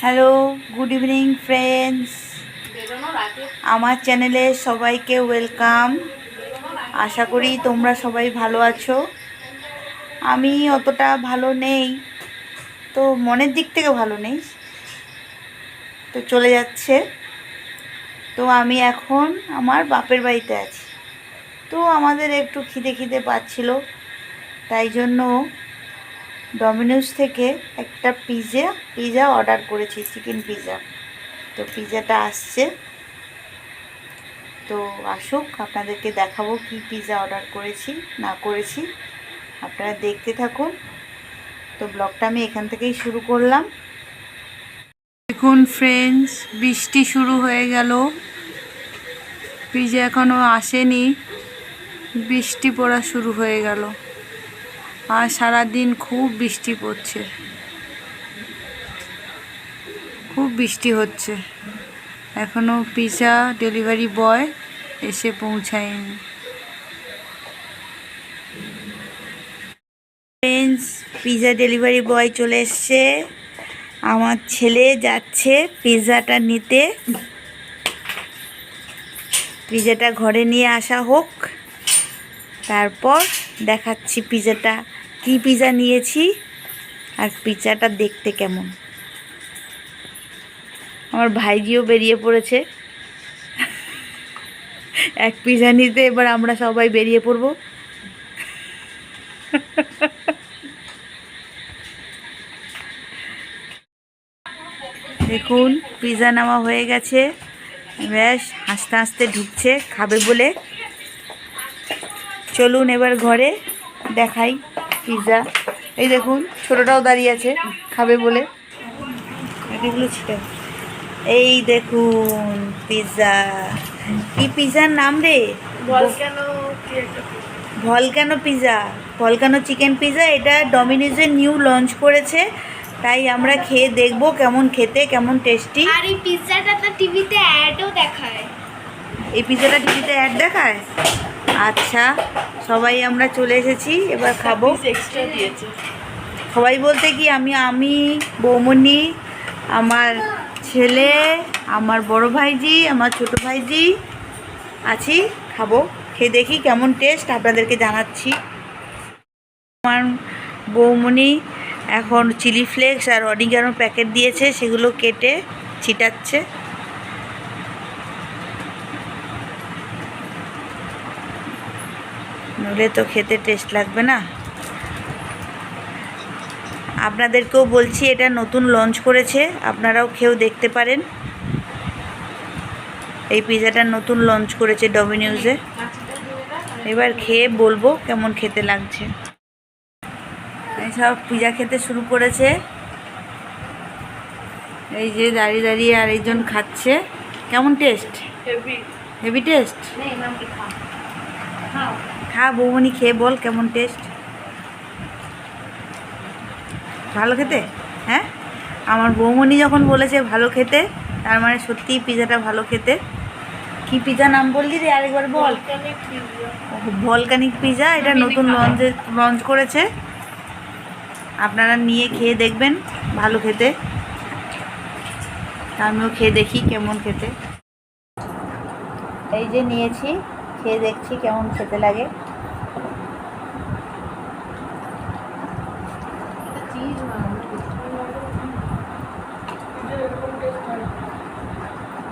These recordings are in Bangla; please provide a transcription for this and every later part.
হ্যালো গুড ইভিনিং ফ্রেন্ডস আমার চ্যানেলে সবাইকে ওয়েলকাম আশা করি তোমরা সবাই ভালো আছো। আমি অতটা ভালো নেই। তো মনের দিক থেকে ভালো নেই। তো চলে যাচ্ছে। তো আমি এখন আমার বাপের বাড়িতে আছি। তো আমাদের একটু খিদে খিদে পাচ্ছিল। তাই জন্য ডমিনোস থেকে একটা পিৎজা পিৎজা অর্ডার করেছি চিকেন পিৎজা তো পিৎজাটা আসছে। তো আসুক, আপনাদেরকে দেখাবো কি পিজা অর্ডার করেছি, না করেছি। আপনারা দেখতে থাকুন। তো ব্লগটা আমি এখান থেকেই শুরু করলাম। দেখুন ফ্রেন্ডস বৃষ্টি শুরু হয়ে গেল। পিৎজা এখনও আসেনি। বৃষ্টি পড়া শুরু হয়ে গেল। আর সারাদিন খুব বৃষ্টি পড়ছে। খুব বৃষ্টি হচ্ছে। এখনও পিৎজা ডেলিভারি বয় এসে পৌঁছায়নি। ফ্রেন্ডস পিৎজা ডেলিভারি বয় চলে এসছে। আমার ছেলে যাচ্ছে পিৎজাটা নিতে। পিৎজাটা ঘরে নিয়ে আসা হোক। তারপর দেখাচ্ছি পিৎজাটা কি পিজা নিয়েছি আর পিজাটা দেখতে কেমন? আমার ভাইজিও বেরিয়ে পড়েছে। এক পিৎজা নিতে এবার আমরা সবাই বেরিয়ে পড়ব। দেখুন পিৎজা নেওয়া হয়ে গেছে। ব্যাস, হাসতে হাসতে ঢুকছে, খাবে বলে। চলুন এবার ঘরে, দেখাই। পিৎজা। এই দেখুন ছোটটাও দাঁড়িয়ে আছে খাবে বলে। এই দেখুন পিৎজা। কি পিৎজার নাম রে? Volcano pizza volcano chicken pizza এটা ডমিনোজে নিউ লঞ্চ করেছে। তাই আমরা খেয়ে দেখব কেমন খেতে কেমন টেস্টি আর এই পিৎজাটা তো টিভিতে অ্যাডও দেখায়। এই পিৎজাটা টিভিতে অ্যাড দেখায়? আচ্ছা সবাই আমরা চলে এসেছি এবার খাব। এক্সট্রা দিয়েছে। সবাই বলতে কি আমি আমি বৌমনি আমার ছেলে আমার বড় ভাইজি আমার ছোট ভাইজি আছি খাব। খেয়ে দেখি কেমন টেস্ট আপনাদেরকে জানাচ্ছি। আমার বৌমনি এখন চিলি ফ্লেক্স আর অরিগানো প্যাকেট দিয়েছে সেগুলো কেটে ছিটাচ্ছে। নইলে তো খেতে টেস্ট লাগবে না। আপনাদেরকেও বলছি এটা নতুন লঞ্চ করেছে আপনারাও খেয়েও দেখতে পারেন। এই পিৎজাটা নতুন লঞ্চ করেছে ডমিনিউজে এবার খেয়ে বলব কেমন খেতে লাগছে। সব পিৎজা খেতে শুরু করেছে। এই যে দাঁড়িয়ে দাঁড়িয়ে আরেকজন খাচ্ছে। কেমন টেস্ট হেভি টেস্ট খা বৌমনি খেয়ে বল কেমন টেস্ট ভালো খেতে? হ্যাঁ? আমার বৌমনি যখন বলেছে ভালো খেতে তার মানে সত্যিই পিৎজাটা ভালো খেতে। কি পিৎজা নাম বললি রে আরেকবার বল? ভলকানিক পিৎজা এটা নতুন লঞ্চ লঞ্চ করেছে। আপনারা নিয়ে খেয়ে দেখবেন ভালো খেতে। আমিও খেয়ে দেখি কেমন খেতে। এই যে নিয়েছি খেয়ে দেখছি কেমন খেতে লাগে।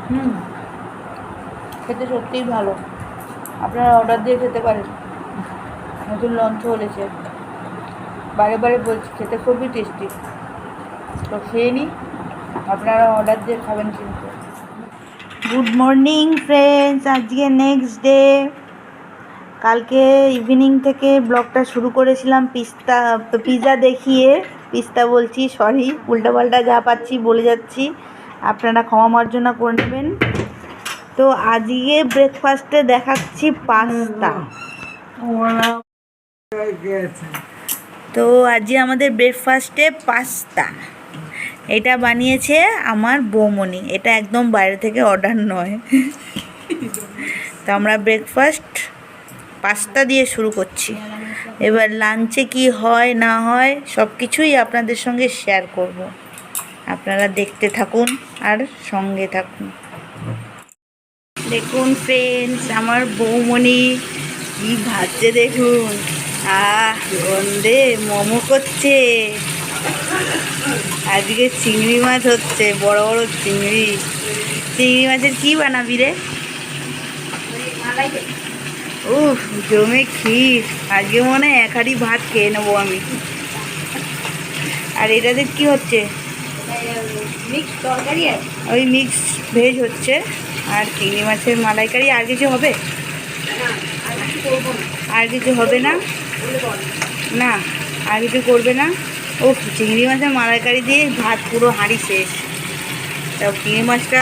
হুম, খেতে সত্যিই ভালো। আপনারা অর্ডার দিয়ে খেতে পারেন। নতুন লঞ্চ হয়েছে বারে বারে বলছি, খেতে খুবই টেস্টি তো খেয়ে নিই আপনারা অর্ডার দিয়ে খাবেন কিন্তু। গুড মর্নিং ফ্রেন্ডস আজকে নেক্সট ডে কালকে ইভিনিং থেকে ব্লগটা শুরু করেছিলাম পিস্তা পিৎজা দেখিয়ে। পিস্তা বলছি সরি উল্টাপাল্টা যা পাচ্ছি বলে যাচ্ছি। আপনারা ক্ষমা মার্জনা করে নেবেন। তো আজকে ব্রেকফাস্টে দেখাচ্ছি পাস্তা। তো আজকে আমাদের ব্রেকফাস্টে পাস্তা। এটা বানিয়েছে আমার বৌমনি। এটা একদম বাইরে থেকে অর্ডার নয়। তো আমরা ব্রেকফাস্ট পাস্তা দিয়ে শুরু করছি। এবার লাঞ্চে কি হয়, না হয় সব কিছুই আপনাদের সঙ্গে শেয়ার করব। আপনারা দেখতে থাকুন আর সঙ্গে থাকুন। দেখুন ফ্রেন্ডস আমার বৌমণি কি ভাজছে দেখুন। আহ, গন্ধে মোমো করছে। আজকে চিংড়ি মাছ হচ্ছে বড় বড় চিংড়ি। চিংড়ি মাছের কি বানাবি রে? উফ জমে ক্ষীর। আজকে মনে হয় এক হাঁড়ি ভাত খেয়ে নেব আমি। আর এটাতে কি হচ্ছে? মিক্স তরকারি ওই মিক্স ভেজ হচ্ছে। আর চিংড়ি মাছের মালাইকারি আর কিছু হবে? কিছু আর কিছু হবে না? না আর কিছু করবে না? ও চিংড়ি মাছের মালাইকারি দিয়ে ভাত পুরো হাঁড়ি শেষ। তা চিংড়ি মাছটা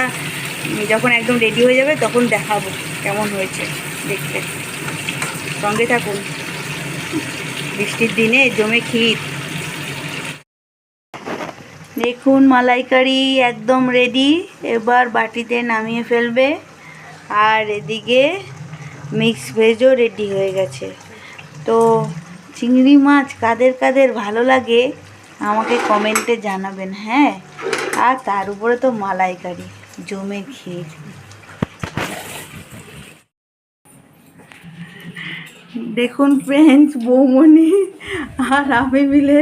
যখন একদম রেডি হয়ে যাবে, তখন দেখাবো কেমন হয়েছে দেখতে। সঙ্গে থাকুন। বৃষ্টির দিনে জমে ক্ষীর। দেখুন, মালাইকারি একদম রেডি এবার বাটিতে নামিয়ে ফেলবে। আর এদিকে মিক্স ভেজও রেডি হয়ে গেছে। তো চিংড়ি মাছ কাদের কাদের ভালো লাগে আমাকে কমেন্টে জানাবেন হ্যাঁ? আর তার উপরে তো মালাইকারি, জমে ক্ষীর। দেখুন ফ্রেন্ডস বৌমণি আর আমি মিলে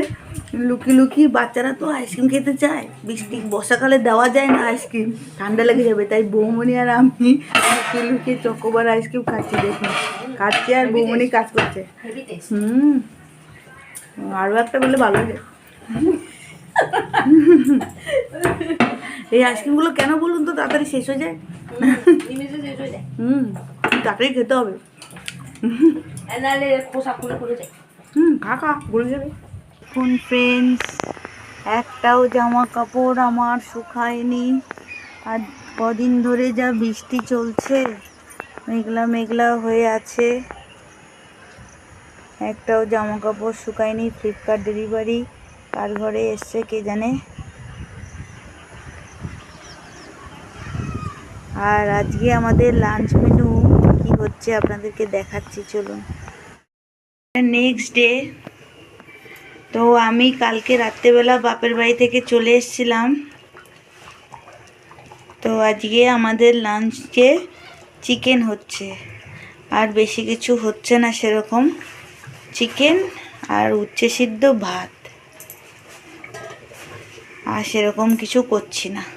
লুকি লুকি বাচ্চারা তো আইসক্রিম খেতে চায়। বৃষ্টি, বর্ষাকালে দেওয়া যায় না আইসক্রিম ঠান্ডা লেগে যাবে, তাই বৌমণি আর আমি লুকিয়ে লুকিয়ে চকোবার আইসক্রিম খাচ্ছি, দেখুন। খাচ্ছি আর বৌমণি কাজ করছে। হুম, আরও একটা বললে ভালো যায় এই আইসক্রিমগুলো কেন বলুন তো তাড়াতাড়ি শেষ হয়ে যায়? হুম তাড়াতাড়ি খেতে হবে। হুম যাবে। ফ্রেন্ডস একটাও জামা কাপড় আমার শুকায়নি। আর কদিন ধরে যা বৃষ্টি চলছে মেঘলা মেঘলা হয়ে আছে। একটাও জামা কাপড় শুকায়নি ফ্লিপকার্ট ডেলিভারি কার ঘরে এসছে কে জানে? আর আজকে আমাদের লাঞ্চ মেনু কি হচ্ছে আপনাদেরকে দেখাচ্ছি, চলুন। নেক্সট ডে তো আমি কালকে রাত্রেবেলা বাপের বাড়ি থেকে চলে এসেছিলাম। তো আজকে আমাদের লাঞ্চে চিকেন হচ্ছে। আর বেশি কিছু হচ্ছে না সেরকম। চিকেন আর উচ্ছে সিদ্ধ ভাত। আর সেরকম কিছু করছি না।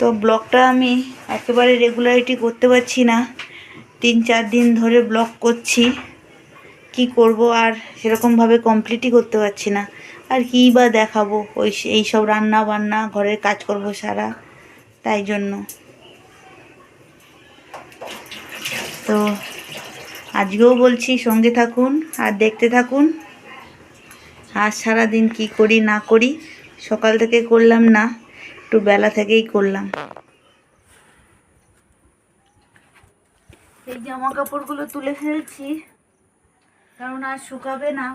তো ব্লগটা আমি একেবারে রেগুলারিটি করতে পারছি না। তিন চার দিন ধরে ব্লগ করছি। কি করব আর সেরকমভাবে কমপ্লিটই করতে পারছি না। আর কী বা দেখাবো? ওই এই সব রান্না বান্না, ঘরের কাজ করব সারা, তাই জন্য। তো আজকেও বলছি সঙ্গে থাকুন আর দেখতে থাকুন। আর সারাদিন কি করি না করি, সকাল থেকে করলাম না। একটু বেলা থেকেই করলাম। এই জামা কাপড়গুলো তুলে ফেলছি, কারণ আর শুকাবে না।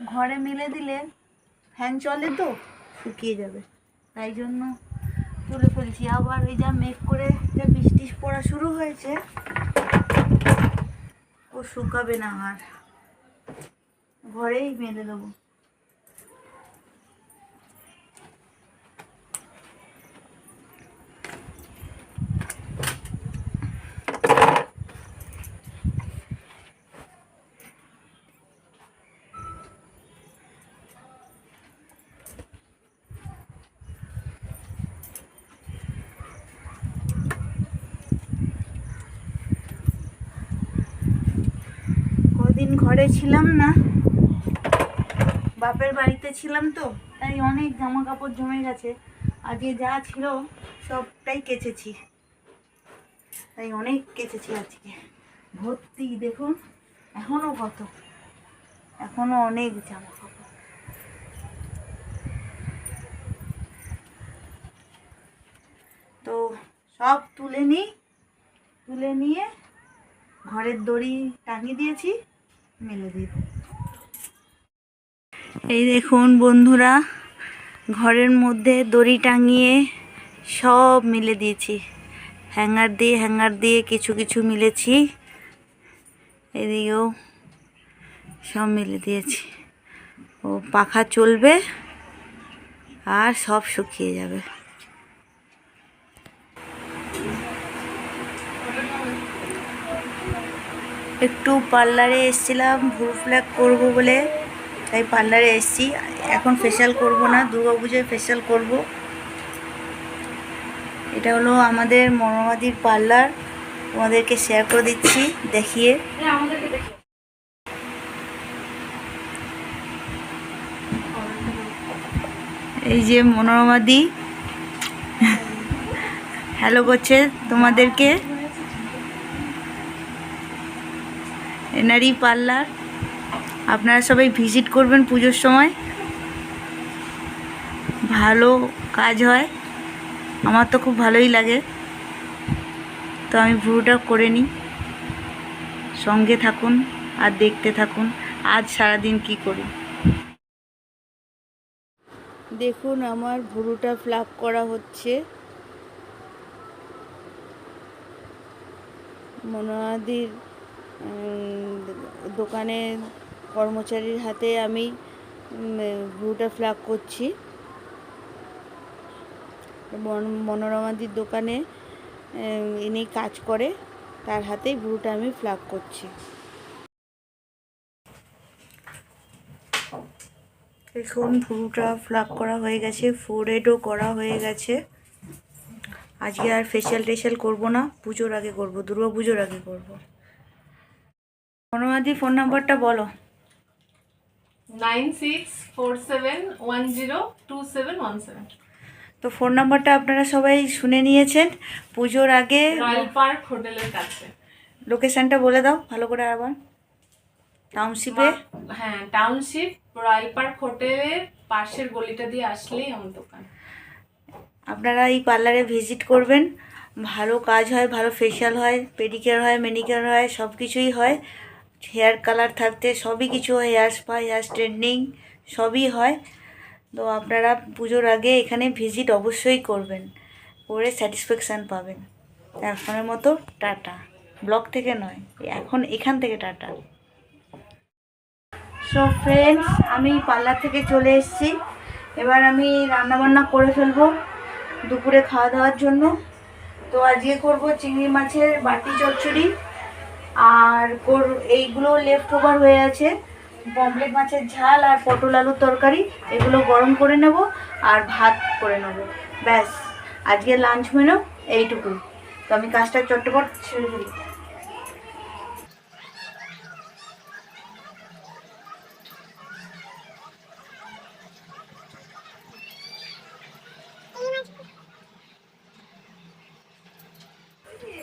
ঘরে মেলে দিলে ফ্যান চলে তো, শুকিয়ে যাবে। তাই জন্য তুলে ফেলছি। আবার ওই যা মেঘ করে যা বৃষ্টি পড়া শুরু হয়েছে, ও শুকাবে না আর। ঘরেই মেলে দেবো। কদিন ঘরে ছিলাম না। বাপের বাড়িতে ছিলাম তো, তাই অনেক জামা কাপড় জমে গেছে। আজকে যা ছিল সবটাই কেচেছি। তাই অনেক কেচেছি আজকে। ভর্তি, দেখুন, এখনও কত। এখনও অনেক জামা কাপড় তো সব তুলে নিই তুলে নিয়ে ঘরের দড়ি টাঙিয়ে দিয়েছি। মেলে দিব এই দেখুন বন্ধুরা, ঘরের মধ্যে দড়ি টাঙিয়ে সব মিলে দিয়েছি। হ্যাঙ্গার দিয়ে হ্যাঙ্গার দিয়ে কিছু কিছু মিলেছি। এদিকেও সব মিলে দিয়েছি। ও পাখা চলবে আর সব শুকিয়ে যাবে। একটু পার্লারে এসেছিলাম, ভুল ফ্ল্যাগ করব বলে। তাই পার্লারে এসেছি। এখন ফেশিয়াল করব না, দুর্গা পুজোয় ফেশিয়াল করব। এটা হলো আমাদের মনোমাদির পার্লার। তোমাদেরকে শেয়ার করে দিচ্ছি, দেখিয়ে। এই যে মনোরমাদি হ্যালো করছে তোমাদেরকে। এনারই পার্লার। আপনারা সবাই ভিজিট করবেন পুজোর সময়। ভালো কাজ হয়। আমার তো খুব ভালোই লাগে। তো আমি ভ্রুটা করে নিই। সঙ্গে থাকুন আর দেখতে থাকুন। আজ সারাদিন কি করি? দেখুন, আমার ভুরুটা ফ্লাপ করা হচ্ছে। মনোয়াদির দোকানে কর্মচারীর হাতে আমি উম, ফ্ল্যাগ করছি। মন- মনোরমাদির দোকানে ইনি কাজ করে তার হাতেই ভুরুটা আমি ফ্লাপ করছি। দেখুন ভুরুটা ফ্লাপ করা হয়ে গেছে ফোরহেডও করা হয়ে গেছে। আজকে আর ফেশিয়াল টেশিয়াল করব না পুজোর আগে করব দুর্গা পুজোর আগে করব। মনোমাদি ফোন নাম্বারটা বলো। Nine six four seven one zero two seven one seven. তো ফোন নাম্বারটা আপনারা সবাই শুনে নিয়েছেন। পুজোর আগে রয়্যাল পার্ক হোটেলের কাছে। লোকেশনটা বলে দাও ভালো করে আবার। টাউনশিপে হ্যাঁ টাউনশিপ রয়্যাল পার্ক হোটেলের পাশের গলিটা দিয়ে আসলেই আমার দোকান। আপনারা এই পার্লারে ভিজিট করবেন। ভালো কাজ হয় ভালো ফেশিয়াল হয় পেডিকেয়ার হয় মেনিকেয়ার হয় সব কিছুই হয়। হেয়ার কালার থাকতে সবই কিছু হয় হেয়ার স্পা হেয়ার স্ট্রেটনিং সবই হয়। তো আপনারা পুজোর আগে এখানে ভিজিট অবশ্যই করবেন, করে স্যাটিসফ্যাকশান পাবেন। এখনের মতো টাটা। ব্লগ থেকে নয়, এখন এখান থেকে টাটা। সো ফ্রেন্ডস আমি পার্লার থেকে চলে এসেছি। এবার আমি রান্নাবান্না করে ফেলব দুপুরে খাওয়া দাওয়ার জন্য। তো আজকে করব চিংড়ি মাছের বাটি চচ্চড়ি। আর এইগুলো লেফট ওভার হয়ে আছে। পমপ্লেট মাছের ঝাল আর পটল আলুর তরকারি, এগুলো গরম করে নেব আর ভাত করে নেব। ব্যাস, আজকে লাঞ্চ মেনু এইটুকুই তো আমি কাজটা চট্টপট ছেড়ে ফেলি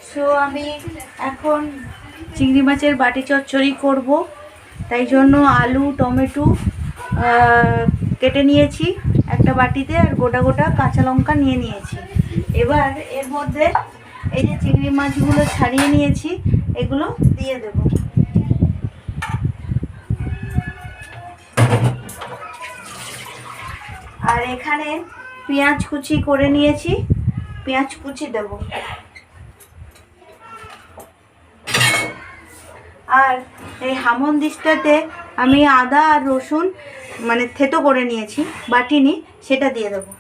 সো আমি এখন চিংড়ি মাছের বাটি চচ্চড়ি করব। তাই জন্য আলু, টমেটো কেটে নিয়েছি একটা বাটিতে আর গোটা গোটা কাঁচা লঙ্কা নিয়ে নিয়েছি। এবার এর মধ্যে এই যে চিংড়ি মাছগুলো ছাড়িয়ে নিয়েছি, এগুলো দিয়ে দেব। আর এখানে পেঁয়াজ কুচি করে নিয়েছি, পেঁয়াজ কুচি দেবো। আর এই হামন দিস্তাতে আমি আদা আর রসুন মানে থেতো করে নিয়েছি, বাটিনি, সেটা দিয়ে দেবো।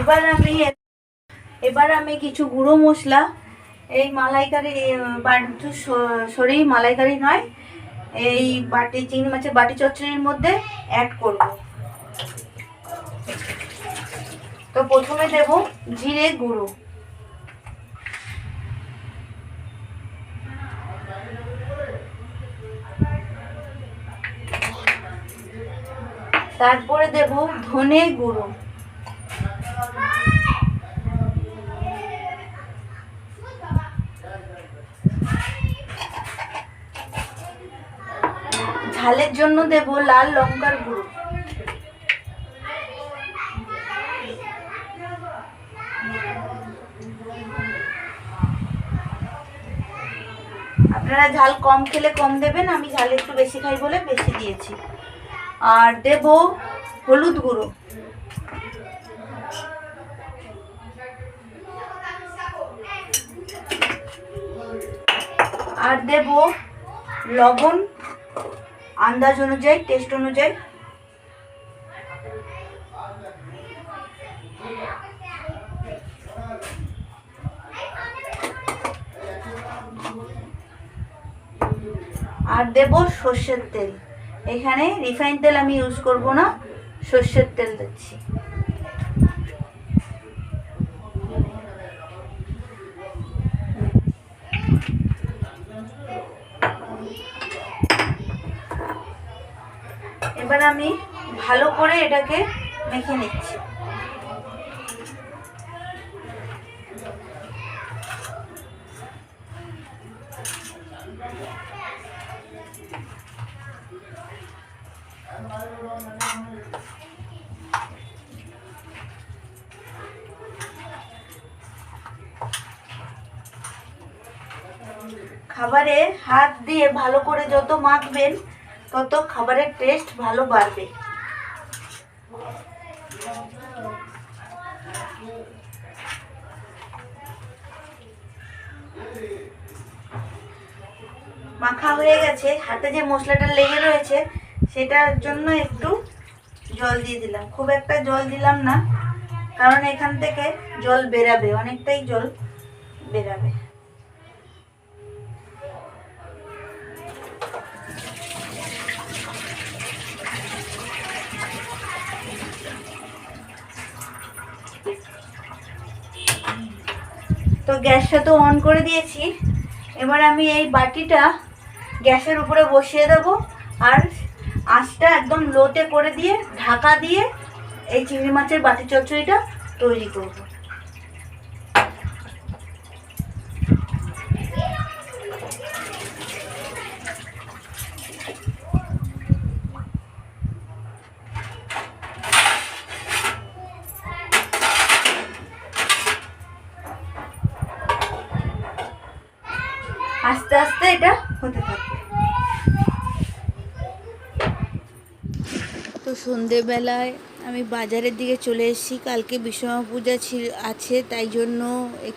এবার আমি এবার আমি কিছু গুঁড়ো মশলা, এই মালাইকারি, বাটি সরি মালাইকারি নয়, এই বাটি, চিংড়ি মাছের বাটি চচ্চড়ির মধ্যে অ্যাড করব। তো প্রথমে দেব জিরে গুঁড়ো। তারপরে দেব ধনে গুঁড়ো। ঝালের জন্য দেব লাল লঙ্কার গুঁড়ো। আপনারা ঝাল কম খেলে কম দেবেন, আমি ঝাল একটু বেশি খাই বলে বেশি দিয়েছি। আর দেব হলুদ গুঁড়ো। আর দেব লবণ, আন্দাজ অনুযায়ী টেস্ট অনুযায়ী। আর দেব সর্ষের তেল। এখানে রিফাইন তেল আমি ইউজ করব না, সর্ষের তেল দিচ্ছি। এবার আমি ভালো করে এটাকে মেখে নিচ্ছি। খাবারে হাত দিয়ে ভালো করে যত মাখবেন তত খাবারের টেস্ট ভালো বাড়বে। মাখা হয়ে গেছে। হাতে যে মশলাটা লেগে রয়েছে, সেটার জন্য একটু জল দিয়ে দিলাম। খুব একটা জল দিলাম না, কারণ এখান থেকে জল বেরাবে, অনেকটাই জল বেরাবে। তো গ্যাসটা তো অন করে দিয়েছি। এবার আমি এই বাটিটা গ্যাসের উপরে বসিয়ে দেবো। আর আঁচটা একদম লোতে করে দিয়ে ঢাকা দিয়ে এই চিংড়ি মাছের বাটি চচ্চড়িটা তৈরি করব আস্তে আস্তে এটা হতে থাকবে তো সন্ধেবেলায় আমি বাজারের দিকে চলে এসেছি। কালকে বিশ্বকর্মা পূজা ছিল আছে তাই জন্য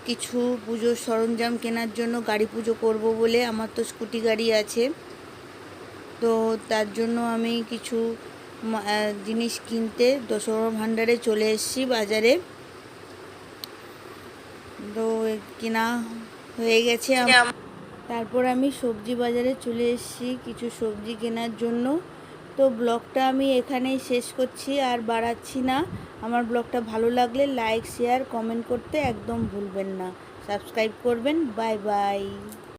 কিছু পুজোর সরঞ্জাম কেনার জন্য গাড়ি পুজো করব বলে আমার তো স্কুটি গাড়ি আছে। তো তার জন্য আমি কিছু জিনিস কিনতে দশরথ ভাণ্ডারে চলে এসেছি বাজারে। তো কেনা হয়ে গেছে তারপর আমি সবজি বাজারে চলে এসেছি কিছু সবজি কেনার জন্য। তো ব্লগটা আমি এখানেই শেষ করছি আর বাড়াচ্ছি না। আমার ব্লগটা ভালো লাগলে লাইক, শেয়ার, কমেন্ট করতে একদম ভুলবেন না। সাবস্ক্রাইব করবেন। Bye bye.